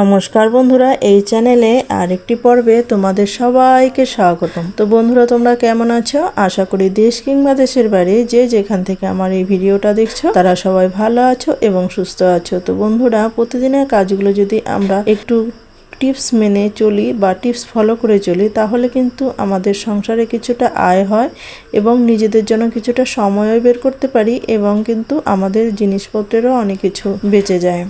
নমস্কার বন্ধুরা, এই চ্যানেলে আরেকটি পর্বে তোমাদের সবাইকে স্বাগতম। তো বন্ধুরা, তোমরা কেমন আছো? আশা করি দেশ কিংবা দেশের বাইরে যে যেখান থেকে আমার এই ভিডিওটা দেখছ, তারা সবাই ভালো আছো এবং সুস্থ আছো। তো বন্ধুরা, প্রতিদিনের কাজগুলো যদি আমরা একটু টিপস মেনে চলি বা টিপস ফলো করে চলি, তাহলে কিন্তু আমাদের সংসারে কিছুটা আয় হয় এবং নিজেদের জন্য কিছুটা সময়ও বের করতে পারি এবং কিন্তু আমাদের জিনিসপত্রেরও অনেক কিছু বেঁচে যায়।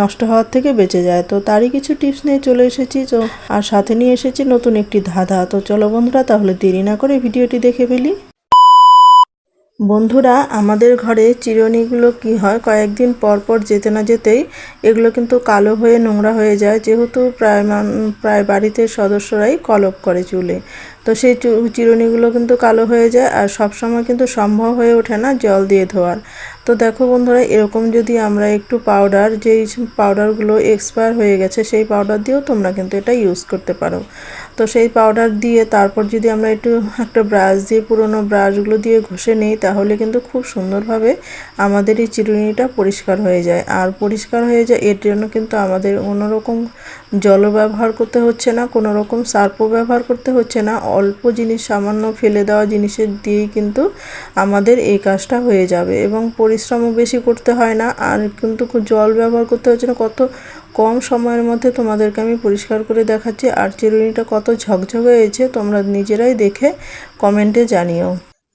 নষ্ট হওয়ার থেকে বেঁচে যায়। তো তারই কিছু টিপস নিয়ে চলে এসেছি। তো আর সাথে নিয়ে এসেছি নতুন একটি ধাঁধা। তো চলো বন্ধুরা, তাহলে দেরি না করে ভিডিওটি দেখে ফেলি। বন্ধুরা, আমাদের ঘরে চিরুনিগুলো কি হয়? কয়েকদিন পর পর যেতে না যেতেই এগুলো কিন্তু কালো হয়ে নোংরা হয়ে যায়। যেহেতু প্রায় প্রায় বাড়িতে সদস্যরাই কলপ করে চুলে। তো সেই চিরুনিগুলো কিন্তু কালো হয়ে যায় আর সব সময় কিন্তু সম্ভব হয়ে ওঠে না জল দিয়ে ধোয়ার। তো দেখো বন্ধুরা, এরকম যদি আমরা একটু পাউডার যেই পাউডারগুলো এক্সপায়ার হয়ে গেছে, সেই পাউডার দিয়েও তোমরা কিন্তু এটা ইউজ করতে পারো। তো সেই পাউডার দিয়ে তারপর যদি আমরা একটু, একটা ব্রাশ দিয়ে, পুরোনো ব্রাশগুলো দিয়ে ঘষে নিই, তাহলে কিন্তু খুব সুন্দরভাবে আমাদের এই চিরুনিটা পরিষ্কার হয়ে যায়। আর পরিষ্কার হয়ে যায় এর জন্য কিন্তু আমাদের কোনো রকম জলও ব্যবহার করতে হচ্ছে না কোনো রকম সার্পও ব্যবহার করতে হচ্ছে না অল্প জিনিস, সামান্য ফেলে দেওয়া জিনিসের দিয়েই কিন্তু আমাদের এই কাজটা হয়ে যাবে এবং পরিশ্রমও বেশি করতে হয় না। আর কিন্তু জল ব্যবহার করতে হচ্ছে না। কত কম সময়ের মধ্যে তোমাদেরকে আমি পরিষ্কার করে দেখাচ্ছি। আর চিরুনিটা কত ঝকঝকে হয়েছে তোমরা নিজেরাই দেখে কমেন্টে জানিও।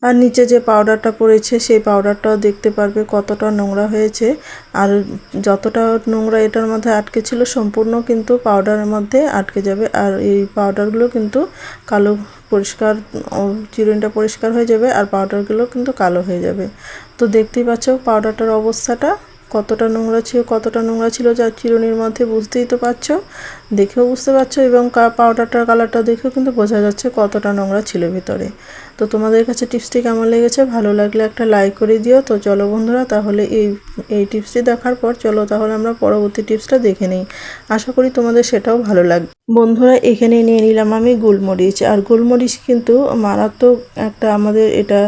আর নিচে যে পাউডারটা পড়েছে, সেই পাউডারটাও দেখতে পারবে কতটা নোংরা হয়েছে। আর যতটা নোংরা এটার মধ্যে আটকে ছিল, সম্পূর্ণ কিন্তু পাউডারের মধ্যে আটকে যাবে। আর এই পাউডারগুলো কিন্তু কালো পরিষ্কার চিরুনিটা পরিষ্কার হয়ে যাবে আর পাউডারগুলো কিন্তু কালো হয়ে যাবে। তো দেখতেই পাচ্ছ পাউডারটার অবস্থাটা কতটা নোংরা ছিল, কতটা নোংরা ছিল, যা চিরুনির মধ্যে বুঝতেই তো পারছ। দেখেও বুঝতে পারছ এবং পাউডারটার কালারটা দেখেও কিন্তু বোঝা যাচ্ছে কতটা নোংরা ছিল ভিতরে। তো তোমাদের কাছে টিপসটি কেমন লেগেছে? ভালো লাগলে একটা লাইক করে দিও। তো চলো বন্ধুরা তাহলে এই এই টিপসটি দেখার পর চলো তাহলে আমরা পরবর্তী টিপসটা দেখে নিই। আশা করি তোমাদের সেটাও ভালো লাগবে। বন্ধুরা এখানে নিয়ে নিলাম আমি গোলমরিচ। আর গোলমরিচ কিন্তু মারাত্মক একটা আমাদের এটা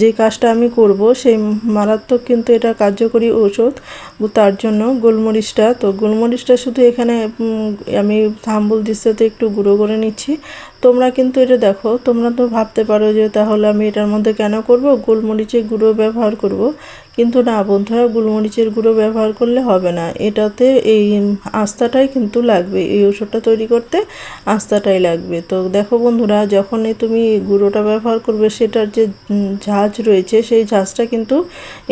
যে কাজটা আমি করব সেই মারাত্মক কিন্তু এটা কার্যকরী ঔষধ। তার জন্য গোলমরিচটা তো গোলমরিচটা শুধু এখানে উম, আমি থাম্বুল দিস্তাতে একটু গুঁড়ো করে নিচ্ছি। তোমরা কিন্তু এটা দেখো, তোমরা তো ভাবতে পারো যে তাহলে আমি এটার মধ্যে কেন করব? গোলমরিচের গুঁড়ো ব্যবহার করব। কিন্তু না বন্ধুরা, গোলমরিচের গুঁড়ো ব্যবহার করলে হবে না। এটাতে এই আস্তাটাই কিন্তু লাগবে, এই ওষুধটা তৈরি করতে আস্তাটাই লাগবে। তো দেখো বন্ধুরা, যখনই তুমি গুঁড়োটা ব্যবহার করবে, সেটার যে ঝাঁজ রয়েছে, সেই ঝাঁজটা কিন্তু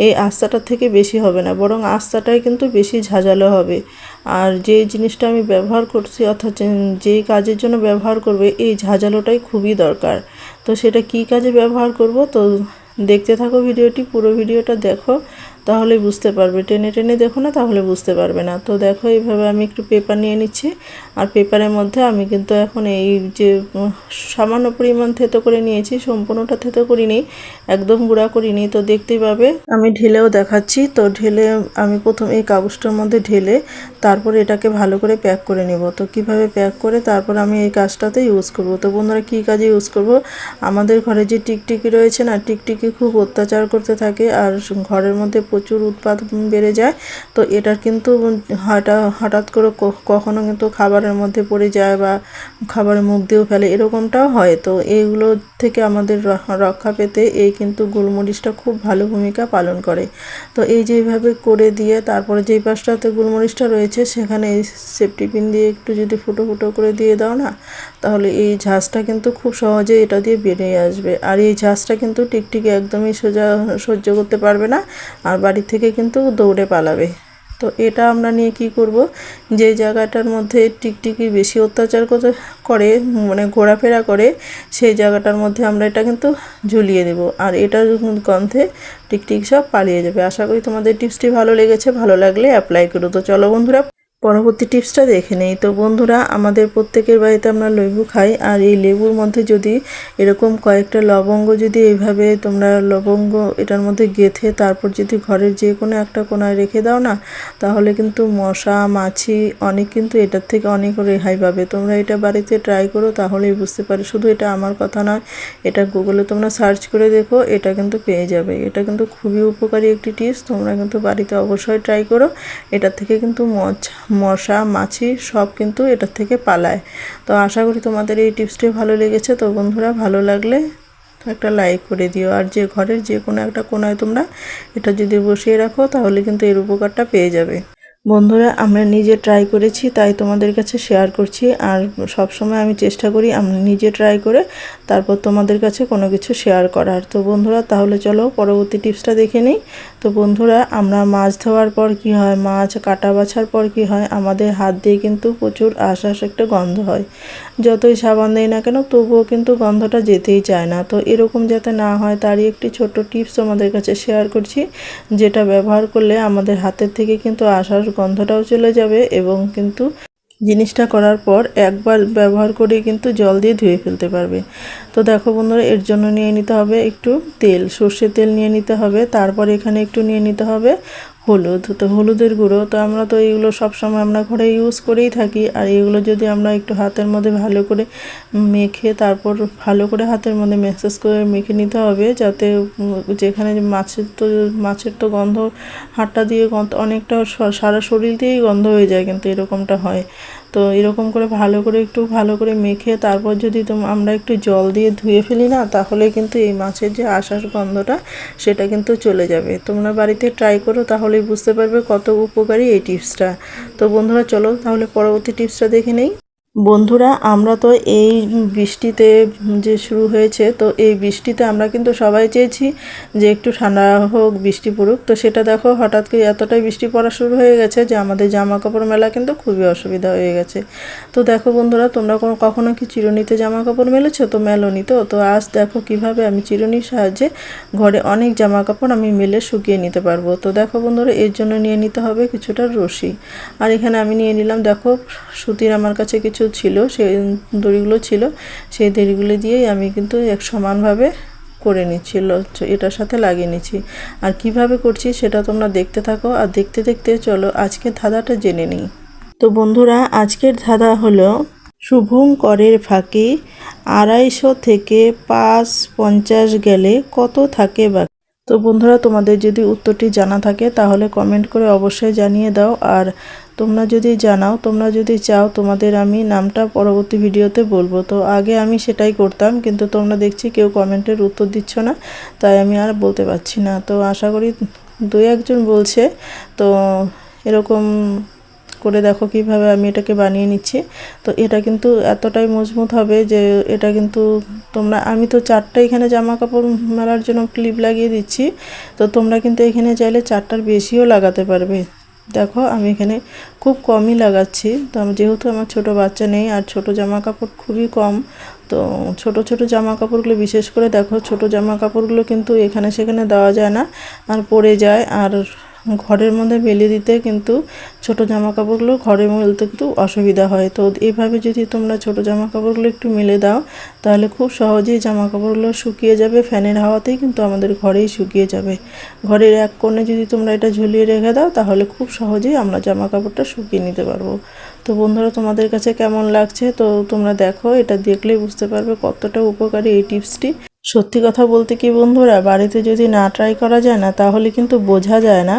এই আস্তাটার থেকে বেশি হবে না, বরং আস্তাটাই কিন্তু বেশি ঝাঁঝালো হবে। আর যে জিনিসটা আমি ব্যবহার করছি, অর্থাৎ যে- কাজের জন্য ব্যবহার করবে, এই ঝাঁঝালোটাই খুবই দরকার। তো সেটা কি কাজে ব্যবহার করব? তো দেখতে থাকো ভিডিওটি, পুরো ভিডিওটা দেখো। তাহলে বুঝতে পারবে। টেনে টেনে দেখো না, তাহলে বুঝতে পারবে না। তো দেখো, এইভাবে আমি একটু পেপার নিয়ে নিচ্ছি। আর পেপারের মধ্যে আমি কিন্তু এখন এই যে সামান্য পরিমাণ থেতো করে নিয়েছি, সম্পূর্ণটা থেতো করিনি, একদম গুঁড়া করিনি। তো দেখতেই পাবে, আমি ঢেলেও দেখাচ্ছি। তো ঢেলে আমি প্রথম এই কাগজটার মধ্যে ঢেলে তারপর এটাকে ভালো করে প্যাক করে নেব। তো কীভাবে প্যাক করে তারপর আমি এই কাজটাতে ইউজ করব। তো বন্ধুরা, কী কাজে ইউজ করব? আমাদের ঘরে যে টিকটিকি রয়েছে না, টিকটিকি খুব অত্যাচার করতে থাকে। আর ঘরের মধ্যে প্রচুর উৎপাদ বেড়ে যায়, তো এটার কিন্তু হঠাৎ হঠাৎ করে কখনো কিন্তু খাবারের মধ্যে পড়ে যায় বা খাবারের মুখ দিয়েও ফেলে, এরকমটাও হয়। তো এইগুলো থেকে আমাদের রক্ষা পেতে এই কিন্তু গোলমরিচটা খুব ভালো ভূমিকা পালন করে। তো এই যেভাবে করে দিয়ে তারপরে যেই পাশটাতে গোলমরিচটা রয়েছে, সেখানে এই সেফটি পিন দিয়ে একটু যদি ফুটো ফুটো করে দিয়ে দাও না, তাহলে এই ঝাঁজটা কিন্তু খুব সহজে এটা দিয়ে বেরিয়ে আসবে। আর এই ঝাঁজটা কিন্তু টিকটিকি একদমই সোজা, সহ্য করতে পারবে না, আর বাড়ি থেকে কিন্তু দৌড়ে পালাবে। তো এটা আমরা নিয়ে কি করব? যে জায়গাটার মধ্যে টিকটিকি বেশি অত্যাচার করে মানে ঘোরাফেরা করে, সেই জায়গাটার মধ্যে আমরা এটা কিন্তু ঝুলিয়ে দেব। আর এটার গন্ধে টিকটিক সব পালিয়ে যাবে। আশা করি তোমাদের টিপসটি ভালো লেগেছে, ভালো লাগলে অ্যাপ্লাই করো। তো চলো বন্ধুরা পরবর্তী টিপসটা দেখে নেই। তো বন্ধুরা, আমাদের প্রত্যেকের বাড়িতে আমরা লেবু খাই, আর এই লেবুর মধ্যে যদি এরকম কয়েকটা লবঙ্গ যদি এইভাবে তোমরা লবঙ্গ এটার মধ্যে গেথে তারপর যদি ঘরের যে কোনো একটা কোনায় রেখে দাও না, তাহলে কিন্তু মশা, মাছি অনেক কিন্তু এটার থেকে অনেক রেহাই পাবে। তোমরা এটা বাড়িতে ট্রাই করো, তাহলেই বুঝতে পারো শুধু এটা আমার কথা নয়, এটা গুগলে তোমরা সার্চ করে দেখো, এটা কিন্তু পেয়ে যাবে। এটা কিন্তু খুবই উপকারী একটি টিপস তোমরা কিন্তু বাড়িতে অবশ্যই ট্রাই করো। এটার থেকে কিন্তু মছ মশা, মাছি সব কিন্তু এটার থেকে পালায়। তো আশা করি তোমাদের এই টিপসটি ভালো লেগেছে। তো বন্ধুরা, ভালো লাগলে একটা লাইক করে দিও। আর যে ঘরের যে কোনো একটা কোনায় তোমরা এটা যদি বসিয়ে রাখো, তাহলে কিন্তু এর উপকারটা পেয়ে যাবে। বন্ধুরা, আমরা নিজে ট্রাই করেছি, তাই তোমাদের কাছে শেয়ার করছি। আর সব সময় আমি চেষ্টা করি, আমরা নিজে ট্রাই করে তারপর তোমাদের কাছে কোনো কিছু শেয়ার করার। তো বন্ধুরা, তাহলে চলো পরবর্তী টিপসটা দেখে নিই। তো বন্ধুরা, আমরা মাছ ধোয়ার পর কি হয়? মাছ কাটা বাছার পর কি হয়? আমাদের হাত দিয়ে কিন্তু প্রচুর আশ্বাস একটা গন্ধ হয়। যতই সাবান দেয় না কেন, তবুও কিন্তু গন্ধটা যেতেই চায় না। তো এরকম যাতে না হয়, তারই একটি ছোট্ট টিপস তোমাদের কাছে শেয়ার করছি, যেটা ব্যবহার করলে আমাদের হাতের থেকে কিন্তু আশ্বাস গন্ধটাও চলে যাবে এবং কিন্তু জিনিসটা করার পর একবার ব্যবহার করে কিন্তু জল দিয়ে ধুয়ে ফেলতে পারবে। তো দেখো বন্ধুরা, এর জন্য নিয়ে নিতে হবে একটু তেল। সর্ষের তেল নিয়ে নিতে হবে, তারপর এখানে একটু নিয়ে নিতে হবে হলুদ, তো হলুদের গুঁড়ো, তো আমরা তো এইগুলো সবসময় আমরা ঘরে ইউজ করেই থাকি। আর এগুলো যদি আমরা একটু হাতের মধ্যে ভালো করে মেখে, তারপর ভালো করে হাতের মধ্যে ম্যাসেজ করে মেখে নিতে হবে, যাতে যেখানে মাছের তো মাছের তো গন্ধ হাতটা দিয়ে গন্ধ অনেকটা সারা শরীর দিয়েই গন্ধ হয়ে যায়, কিন্তু এরকমটা হয়। তো এরকম করে ভালো করে একটু ভালো করে মেখে তারপর যদি আমরা একটু জল দিয়ে ধুয়ে ফেলি না, তাহলে কিন্তু এই মাছের যে আশার গন্ধটা সেটা কিন্তু চলে যাবে। তোমরা বাড়িতে ট্রাই করো, তাহলেই বুঝতে পারবে কত উপকারী এই টিপসটা তো বন্ধুরা, চলো তাহলে পরবর্তী টিপসটা দেখে নেই। বন্ধুরা, আমরা তো এই বৃষ্টিতে যে শুরু হয়েছে, তো এই বৃষ্টিতে আমরা কিন্তু সবাই চেয়েছি যে একটু ঠান্ডা হোক, বৃষ্টি পড়ুক। তো সেটা দেখো, হঠাৎ করে এতটাই বৃষ্টি পড়া শুরু হয়ে গেছে যে আমাদের জামা কাপড় মেলা কিন্তু খুবই অসুবিধা হয়ে গেছে। তো দেখো বন্ধুরা, তোমরা কোনো কখনো কি চিরুনিতে জামা কাপড় মেলেছো? তো মেলোনি তো। তো আজ দেখো কীভাবে আমি চিরুনির সাহায্যে ঘরে অনেক জামা কাপড় আমি মেলে শুকিয়ে নিতে পারব। তো দেখো বন্ধুরা, এর জন্য নিয়ে নিতে হবে কিছুটা রশি। আর এখানে আমি নিয়ে নিলাম, দেখো সুতির আমার কাছে কিছু ছিল সেই দড়িগুলো ছিল, সেই দড়িগুলো দিয়েই আমি কিন্তু এক সমানভাবে করে নিচ্ছিল এটার সাথে লাগিয়ে নিচ্ছি। আর কীভাবে করছি সেটা তোমরা দেখতে থাকো আর দেখতে দেখতে চলো আজকের ধাঁধাটা জেনে নিই। তো বন্ধুরা, আজকের ধাঁধা হলো শুভম করের ফাঁকি আড়াইশো থেকে পাঁচ পঞ্চাশ গেলে কত থাকে বাকি তো বন্ধুরা, তোমাদের যদি উত্তরটি জানা থাকে, তাহলে কমেন্ট করে অবশ্যই জানিয়ে দাও। আর তোমরা যদি জানাও, তোমরা যদি চাও, তোমাদের আমি নামটা পরবর্তী ভিডিওতে বলব। তো আগে আমি সেটাই করতাম, কিন্তু তোমরা দেখছি কেউ কমেন্টের উত্তর দিচ্ছ না, তাই আমি আর বলতে পারছি না। তো আশা করি দু একজন বলছে। তো এরকম করে দেখো কীভাবে আমি এটাকে বানিয়ে নিচ্ছি। তো এটা কিন্তু এতটাই মজবুত হবে যে এটা কিন্তু তোমরা, আমি তো চারটা এখানে জামা কাপড় মেলার জন্য ক্লিপ লাগিয়ে দিচ্ছি। তো তোমরা কিন্তু এখানে চাইলে চারটার বেশিও লাগাতে পারবে। দেখো আমি এখানে খুব কমই লাগাচ্ছি। তো আমি যেহেতু আমার ছোট বাচ্চা নেই আর ছোট জামা কাপড় খুবই কম, তো ছোট ছোট জামা কাপড়গুলো বিশেষ করে দেখো, ছোট জামা কাপড়গুলো কিন্তু এখানে সেখানে দেওয়া যায় না আর পরে যায়। আর ঘরের মধ্যে মেলে দিতে কিন্তু ছোট জামা কাপড়গুলো ঘরে মেলতে কিন্তু অসুবিধা হয়। তো এভাবে যদি তোমরা ছোট জামা কাপড়গুলো একটু মেলে দাও, তাহলে খুব সহজেই জামা কাপড়গুলো শুকিয়ে যাবে। ফ্যানের হাওয়াতেই কিন্তু আমাদের ঘরেই শুকিয়ে যাবে। ঘরের এক কোণে যদি তোমরা এটা ঝুলিয়ে রেখে দাও, তাহলে খুব সহজেই আমরা জামা কাপড়টা শুকিয়ে নিতে পারব। তো বন্ধুরা, তোমাদের কাছে কেমন লাগছে? তো তোমরা দেখো, এটা দেখলেই বুঝতে পারবে কতটা উপকারী এই টিপসটি। সত্যি কথা বলতে কি বন্ধুরা, বাড়িতে যদি না ট্রাই করা যায় না, তাহলে কিন্তু বোঝা যায় না।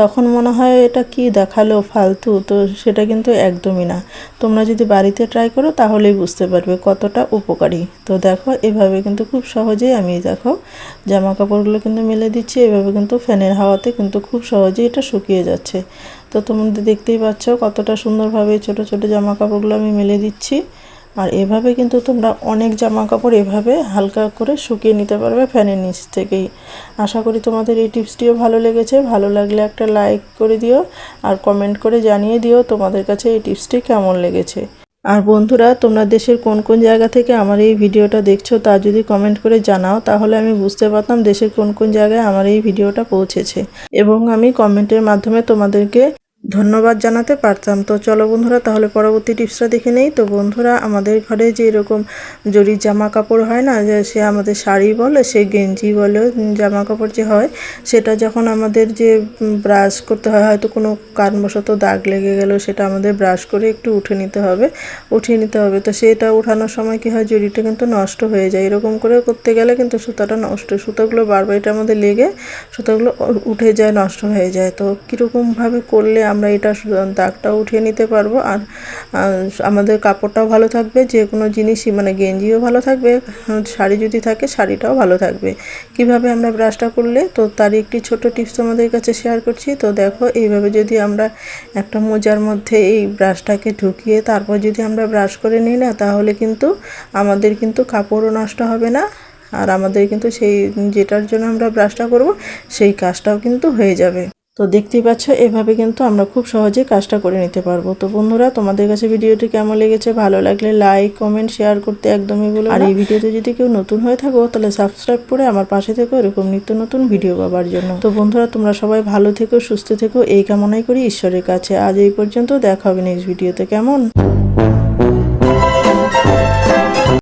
তখন মনে হয় এটা কি দেখাল ফালতু, তো সেটা কিন্তু একদমই না। তোমরা যদি বাড়িতে ট্রাই করো, তাহলেই বুঝতে পারবে কতটা উপকারী। তো দেখো, এভাবে কিন্তু খুব সহজেই আমি দেখো জামা কাপড়গুলো কিন্তু মেলে দিচ্ছি, এভাবে কিন্তু ফ্যানের হাওয়াতে কিন্তু খুব সহজেই এটা শুকিয়ে যাচ্ছে। তো তোমাদের দেখতেই পাচ্ছ কতটা সুন্দরভাবে ছোট ছোট জামা কাপড়গুলো আমি মেলে দিচ্ছি। আর এভাবে কিন্তু তোমরা অনেক জামা কাপড় এভাবে হালকা করে শুকিয়ে নিতে পারবে ফ্যানের নিচ থেকেই। আশা করি তোমাদের এই টিপসটিও ভালো লেগেছে। ভালো লাগলে একটা লাইক করে দিও আর কমেন্ট করে জানিয়ে দিও তোমাদের কাছে এই টিপসটি কেমন লেগেছে। আর বন্ধুরা, তোমরা দেশের কোন কোন জায়গা থেকে আমার এই ভিডিওটা দেখছ তা যদি কমেন্ট করে জানাও, তাহলে আমি বুঝতে পারতাম দেশের কোন কোন জায়গায় আমার এই ভিডিওটা পৌঁছেছে। এবং আমি কমেন্টের মাধ্যমে তোমাদেরকে ধন্যবাদ জানাতে পারতাম। তো চলো বন্ধুরা, তাহলে পরবর্তী টিপসটা দেখে নেই। তো বন্ধুরা, আমাদের ঘরে যে এরকম জরির জামা কাপড় হয় না, যে সে আমাদের শাড়ি বলে, সে গেঞ্জি বলে জামা কাপড় যে হয়, সেটা যখন আমাদের যে ব্রাশ করতে হয়, হয়তো কোনো কারণবশত দাগ লেগে গেল সেটা আমাদের ব্রাশ করে একটু উঠে নিতে হবে, উঠিয়ে নিতে হবে। তো সেটা উঠানোর সময় কী হয়, জরিটা কিন্তু নষ্ট হয়ে যায়। এরকম করে করতে গেলে কিন্তু সুতাটা নষ্ট, সুতাগুলো বারবার এটার মধ্যে লেগে সুতাগুলো উঠে যায়, নষ্ট হয়ে যায়। তো কীরকমভাবে করলে আমরা এটা দাগটাও উঠিয়ে নিতে পারব। আর আমাদের কাপড়টাও ভালো থাকবে, যে কোনো জিনিসই মানে গেঞ্জিও ভালো থাকবে শাড়ি যদি থাকে, শাড়িটাও ভালো থাকবে। কীভাবে আমরা ব্রাশটা করলে, তো তারই একটি ছোট টিপস তোমাদের কাছে শেয়ার করছি। তো দেখো, এইভাবে যদি আমরা একটা মোজার মধ্যে এই ব্রাশটাকে ঢুকিয়ে তারপর যদি আমরা ব্রাশ করে নিই না, তাহলে কিন্তু আমাদের কিন্তু কাপড়ও নষ্ট হবে না। আর আমাদের কিন্তু সেই, যেটার জন্য আমরা ব্রাশটা করব, সেই কাজটাও কিন্তু হয়ে যাবে। তো দেখতেই পাচ্ছ, এভাবে কিন্তু আমরা খুব সহজে কাজটা করে নিতে পারব। তো বন্ধুরা, তোমাদের কাছে ভিডিওটি কেমন লেগেছে, ভালো লাগলে লাইক কমেন্ট শেয়ার করতে একদমই বলো আর এই ভিডিওতে যদি কেউ নতুন হয়ে থাকো, তাহলে সাবস্ক্রাইব করে আমার পাশে থেকো, এরকম নিত্য নতুন ভিডিও পাবার জন্য। তো বন্ধুরা, তোমরা সবাই ভালো থেকো, সুস্থ থেকো, এই কামনাই করি ঈশ্বরের কাছে। আজ এই পর্যন্ত, দেখা হবে নেক্সট ভিডিওতে কেমন?